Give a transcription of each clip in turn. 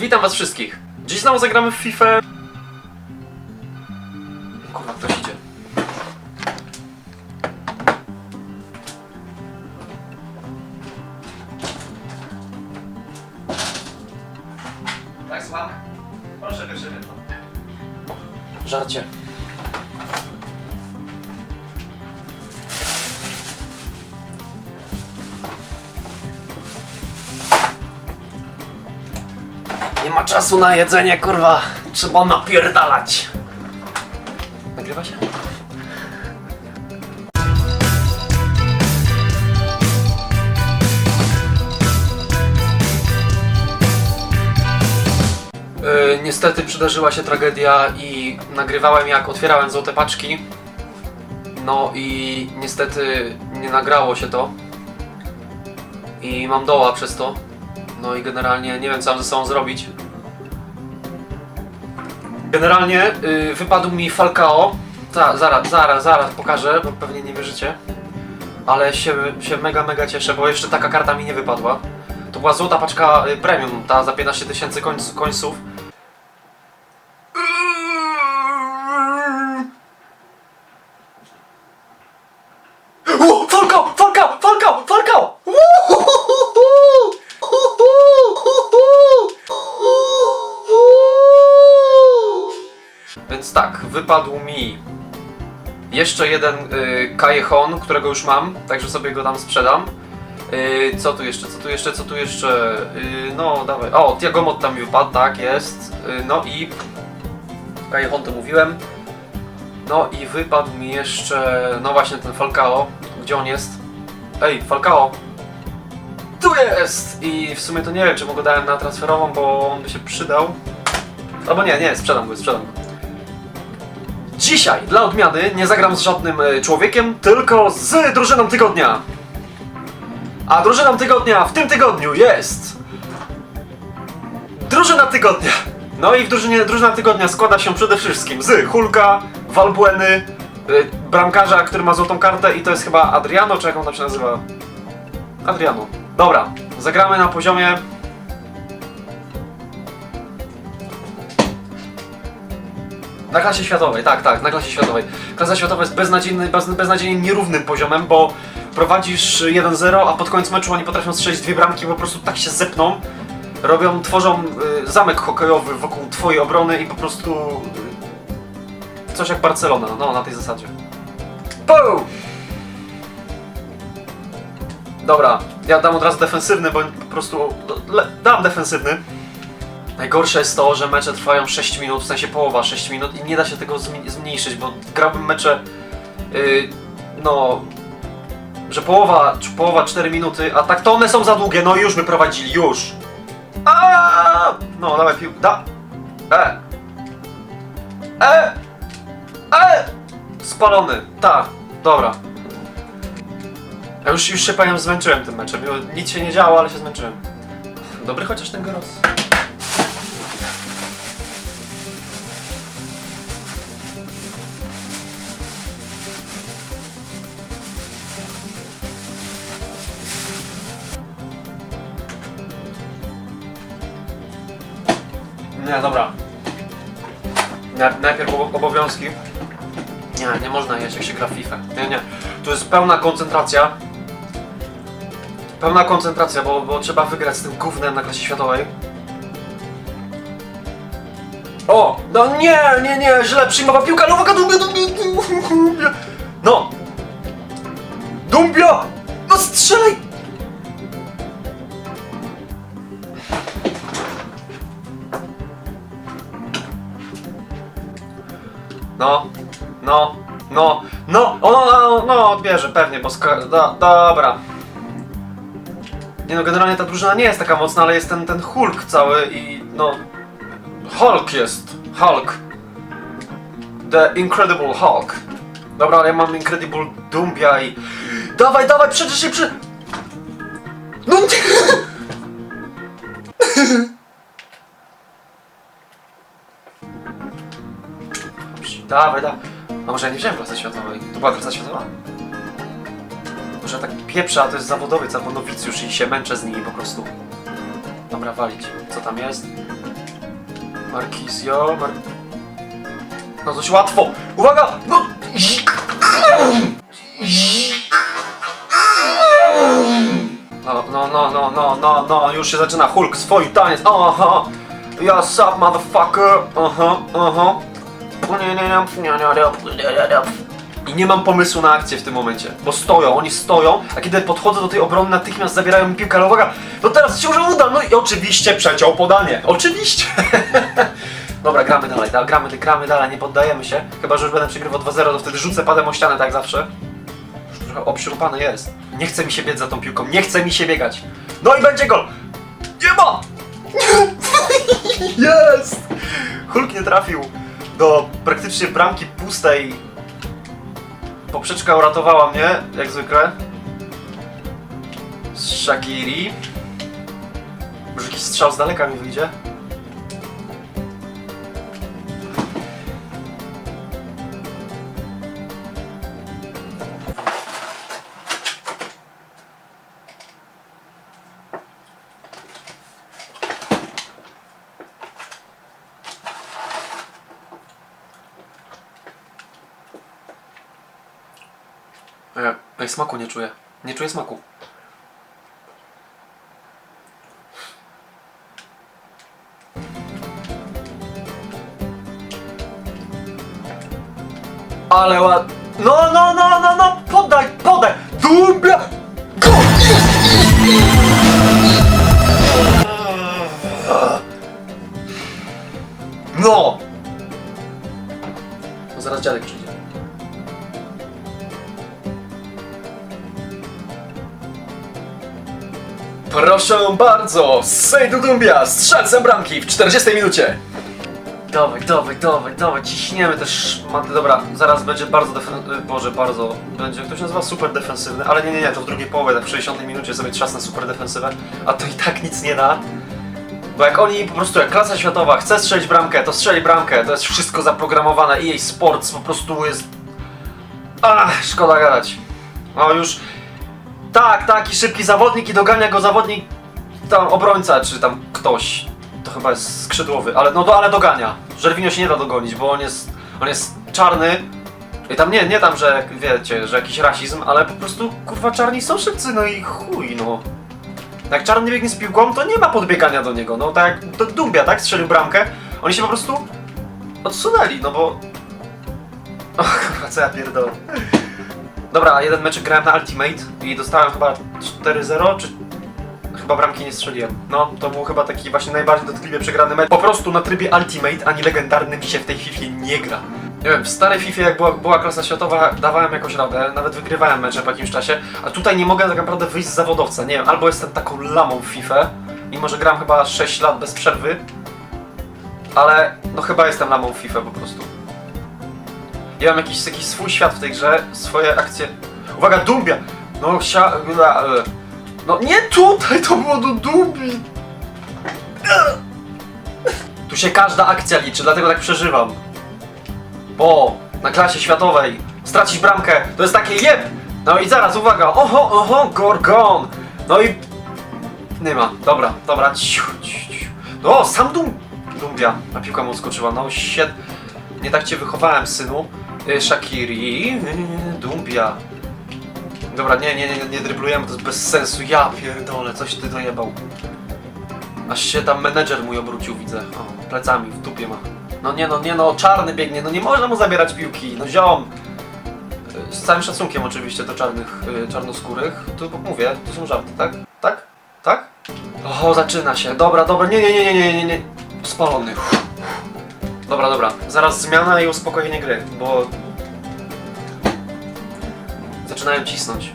Witam was wszystkich. Dziś znowu zagramy w FIFA. Kurwa, ktoś Nie ma czasu na jedzenie, kurwa. Trzeba napierdalać. Nagrywa się? Yy, niestety przydarzyła się tragedia i nagrywałem jak otwierałem złote paczki. No i niestety nie nagrało się to. I mam doła przez to. No i generalnie nie wiem co mam ze sobą zrobić. Generalnie yy, wypadł mi Falcao. Ta, zaraz, zaraz, zaraz pokażę, bo pewnie nie wierzycie. Ale się, się mega, mega cieszę, bo jeszcze taka karta mi nie wypadła. To była złota paczka y, premium, ta za 15 tysięcy końc, końców. Wypadł mi jeszcze jeden y, którego już mam, także sobie go tam sprzedam. Y, co tu jeszcze, co tu jeszcze, co tu jeszcze? Y, no, dawaj. O, Tiago Motta mi wypadł, tak, jest. Y, no i Callejon to mówiłem. No i wypadł mi jeszcze, no właśnie ten Falcao. Gdzie on jest? Ej, Falcao! Tu jest! I w sumie to nie wiem, czy go dałem na transferową, bo on by się przydał. Albo nie, nie, sprzedam go, sprzedam go. Dzisiaj, dla odmiany, nie zagram z żadnym e, człowiekiem, tylko z drużyną tygodnia. A drużyną tygodnia w tym tygodniu jest... Drużyna tygodnia. No i w drużynie, drużyna tygodnia składa się przede wszystkim z Hulka, Valbueny, y, bramkarza, który ma złotą kartę i to jest chyba Adriano, czy jak on tam się nazywa? Adriano. Dobra, zagramy na poziomie... Na klasie światowej, tak, tak, na klasie światowej. Klasa światowa jest beznadziejny, bez, beznadziejnie nierównym poziomem, bo prowadzisz 1-0, a pod koniec meczu oni potrafią strzelić dwie bramki, po prostu tak się zepną, robią, tworzą y, zamek hokejowy wokół twojej obrony i po prostu y, coś jak Barcelona, no na tej zasadzie. Pum! Dobra, ja dam od razu defensywny, bo po prostu le, dam defensywny. Najgorsze jest to, że mecze trwają 6 minut, w sensie połowa 6 minut i nie da się tego zmniejszyć, bo grałbym mecze, yy, no, że połowa, połowa 4 minuty, a tak to one są za długie, no już by prowadzili, już. A! No, dawaj pił, da. E. E. E. Spalony, tak, dobra. Ja już, już się powiem zmęczyłem tym meczem, nic się nie działo, ale się zmęczyłem. Dobry chociaż ten Goros. Nie, dobra. Na- Najpierw obo- obowiązki. Nie, nie można jeść jak się gra FIFA. Nie, nie. Tu jest pełna koncentracja. Pełna koncentracja, bo, bo trzeba wygrać z tym gównem na klasie światowej. O! No nie, nie, nie, źle przyjmowa piłka, no uwaga, Dumbia, Dumbia, Dumbia. No! Dumbia! No strzelaj! No, no, no, no, o, no, no, odbierze pewnie, bo sko- do, dobra. Nie no, generalnie ta drużyna nie jest taka mocna, ale jest ten, ten Hulk cały i no... Hulk jest, Hulk. The Incredible Hulk. Dobra, ale ja mam Incredible Dumbia i... Dawaj, dawaj, przecież się przy... No nie! Dawaj, dawaj. A może ja nie wziąłem klasy światowej? To była klasa światowa? Może ja tak pieprzę, a to jest zawodowiec albo nowicjusz i się męczę z nimi po prostu. Dobra, walić. Co tam jest? Markizio, Mar... No dość łatwo! Uwaga! No! No, no, no, no, no, no, no, już się zaczyna Hulk swój taniec, aha! Yes up, motherfucker! Aha, aha. I nie mam pomysłu na akcję w tym momencie, bo stoją, oni stoją, a kiedy podchodzę do tej obrony, natychmiast zabierają mi piłkę, ale uwaga, no teraz się już uda, no i oczywiście przeciął podanie, oczywiście! Dobra, gramy dalej, da, gramy, gramy dalej, nie poddajemy się, chyba, że już będę przegrywał 2-0, to wtedy rzucę padem o ścianę, tak zawsze. Już trochę obśrupany jest. Nie chce mi się biec za tą piłką, nie chce mi się biegać. No i będzie gol! Nie ma! Jest! Hulk nie trafił do praktycznie bramki pustej. Poprzeczka uratowała mnie, jak zwykle. Z Shakiri. Może jakiś strzał z daleka mi wyjdzie? Ej, ej, smaku nie czuję. Nie czuję smaku. Ale ład... No, no, no, no, no, podaj, podaj! Dubia! No! No zaraz dziadek przyjdzie. Proszę bardzo, Sejdu Dumbia, strzelcem bramki w 40 minucie. Dawaj, dawaj, dawaj, dawaj, ciśniemy też. Ma- Dobra, zaraz będzie bardzo defensywny. Boże, bardzo. Będzie ktoś nazywa super defensywny, ale nie, nie, nie, to w drugiej połowie, tak w 60 minucie sobie trzasnę super defensywę, a to i tak nic nie da. Bo jak oni po prostu, jak klasa światowa chce strzelić bramkę, to strzeli bramkę, to jest wszystko zaprogramowane i jej sports po prostu jest. Ach, szkoda gadać. No już. Tak, taki szybki zawodnik i dogania go zawodnik, tam obrońca, czy tam ktoś. To chyba jest skrzydłowy, ale no to ale dogania. Żerwinio się nie da dogonić, bo on jest, on jest czarny. I tam nie, nie tam, że wiecie, że jakiś rasizm, ale po prostu kurwa czarni są szybcy, no i chuj, no. Jak czarny biegnie z piłką, to nie ma podbiegania do niego, no tak jak do Dumbia, tak? Strzelił bramkę, oni się po prostu odsunęli, no bo... O kurwa, co ja pierdolę. Dobra, jeden meczek grałem na Ultimate i dostałem chyba 4-0, czy chyba bramki nie strzeliłem. No, to był chyba taki właśnie najbardziej dotkliwie przegrany mecz. Po prostu na trybie Ultimate ani legendarnym się w tej FIFA nie gra. Nie wiem, w starej FIFA jak była, była klasa światowa dawałem jakoś radę, nawet wygrywałem mecze po jakimś czasie, a tutaj nie mogę tak naprawdę wyjść z zawodowca. Nie wiem, albo jestem taką lamą w FIFA, mimo że gram chyba 6 lat bez przerwy, ale no chyba jestem lamą w FIFA po prostu. Ja mam jakiś, jakiś swój świat w tej grze, swoje akcje. Uwaga, Dumbia! No, sia... e, No nie tutaj, to było do Dumbi! Tu się każda akcja liczy, dlatego tak przeżywam. Bo na klasie światowej stracić bramkę to jest takie jeb! No i zaraz, uwaga, oho, oho, Gorgon! No i... Nie ma, dobra, dobra, ciu, ciu, ciu. No, sam Dum... Dumbia, a piłka mu skoczyła, no shit. Nie tak cię wychowałem, synu. Y, Shakiri, y, Dumbia. Dobra, nie, nie, nie, nie dryblujemy, to jest bez sensu. Ja pierdolę, coś ty dojebał. Aż się tam menedżer mój obrócił, widzę. O, plecami, w dupie ma. No nie no, nie no, czarny biegnie, no nie można mu zabierać piłki, no ziom. Y, Z całym szacunkiem oczywiście do czarnych, czarnoskórych. Tu mówię, to są żarty, tak? Tak? Tak? O, zaczyna się. Dobra, dobra, nie, nie, nie, nie, nie, nie. Spalony. Dobra, dobra. Zaraz zmiana i uspokojenie gry, bo... Zaczynają cisnąć.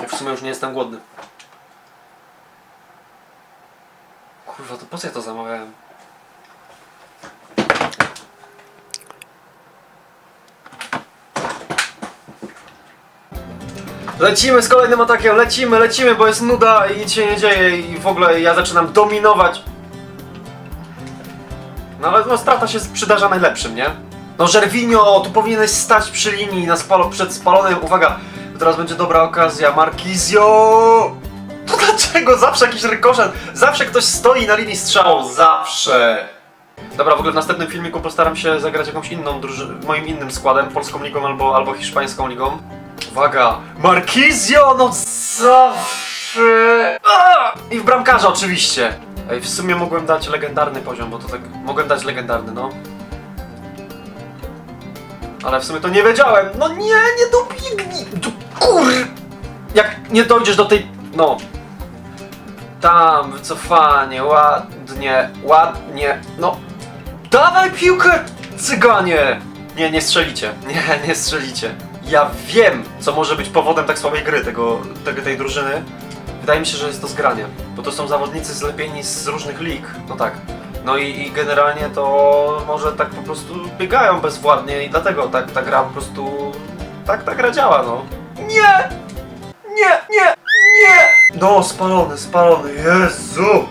Ja w sumie już nie jestem głodny. Kurwa, to po co ja to zamawiałem? Lecimy z kolejnym atakiem, lecimy, lecimy, bo jest nuda i nic się nie dzieje i w ogóle ja zaczynam dominować. No ale no strata się przydarza najlepszym, nie? No Żerwinio, tu powinieneś stać przy linii na spalo, przed spalonym, uwaga, Teraz będzie dobra okazja. Markizio! To dlaczego zawsze jakiś rykoszet? Zawsze ktoś stoi na linii strzału. Zawsze. Dobra, w ogóle w następnym filmiku postaram się zagrać jakąś inną drużynę, moim innym składem, polską ligą albo, albo hiszpańską ligą. Uwaga! Markizio! No zawsze! A! I w bramkarza oczywiście! Ej, w sumie mogłem dać legendarny poziom, bo to tak... Mogłem dać legendarny, no. Ale w sumie to nie wiedziałem. No nie, nie dobiegnij! Du, kur... Jak nie dojdziesz do tej... No. Tam, wycofanie, ładnie, ładnie, no. Dawaj piłkę, cyganie! Nie, nie strzelicie. Nie, nie strzelicie. Ja wiem, co może być powodem tak słabej gry tego, tego, tej drużyny. Wydaje mi się, że jest to zgranie, bo to są zawodnicy zlepieni z różnych lig. No tak. No i, i generalnie to może tak po prostu biegają bezwładnie i dlatego tak ta gra po prostu... Tak ta gra działa, no. Nie! Nie, nie, nie! No, spalony, spalony, Jezu!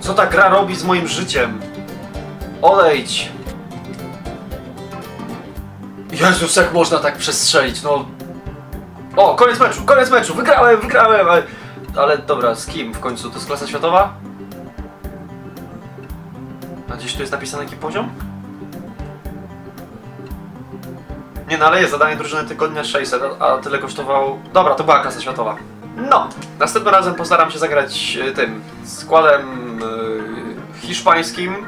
Co ta gra robi z moim życiem? Odejdź! Jezus, jak można tak przestrzelić, no... O, koniec meczu, koniec meczu, wygrałem, wygrałem! Ale, ale dobra, z kim w końcu? To jest klasa światowa? A gdzieś tu jest napisany jaki poziom? Nie, no ale jest zadanie drużyny tygodnia 600, a, tyle kosztował... Dobra, to była klasa światowa. No, następnym razem postaram się zagrać e, tym składem e, hiszpańskim,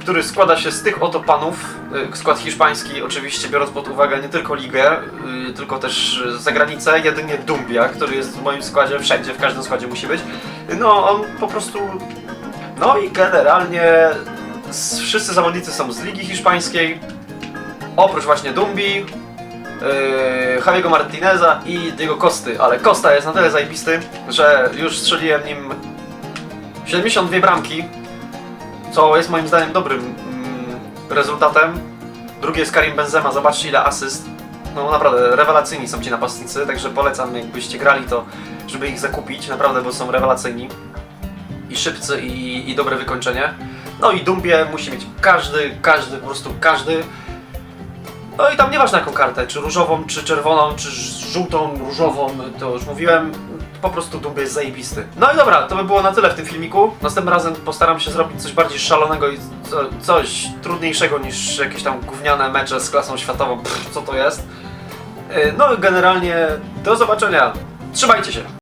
który składa się z tych oto panów. E, skład hiszpański, oczywiście biorąc pod uwagę nie tylko ligę, e, tylko też e, zagranicę, jedynie Dumbia, który jest w moim składzie wszędzie, w każdym składzie musi być. No, on po prostu... No i generalnie wszyscy zawodnicy są z ligi hiszpańskiej, oprócz właśnie Dumbi, Javiego Martineza i Diego Costy, ale Costa jest na tyle zajebisty, że już strzeliłem nim 72 bramki, co jest moim zdaniem dobrym mm, rezultatem. Drugi jest Karim Benzema, zobaczcie ile asyst. No naprawdę, rewelacyjni są ci napastnicy, także polecam jakbyście grali to, żeby ich zakupić, naprawdę, bo są rewelacyjni. I szybcy, i, i dobre wykończenie. No i Dumbie musi mieć każdy, każdy, po prostu każdy. No i tam nieważne jaką kartę, czy różową, czy czerwoną, czy żółtą, różową, to już mówiłem, po prostu Dumbie jest zajebisty. No i dobra, to by było na tyle w tym filmiku. Następnym razem postaram się zrobić coś bardziej szalonego i co, coś trudniejszego niż jakieś tam gówniane mecze z klasą światową, Pff, co to jest. Yy, No generalnie do zobaczenia. Trzymajcie się.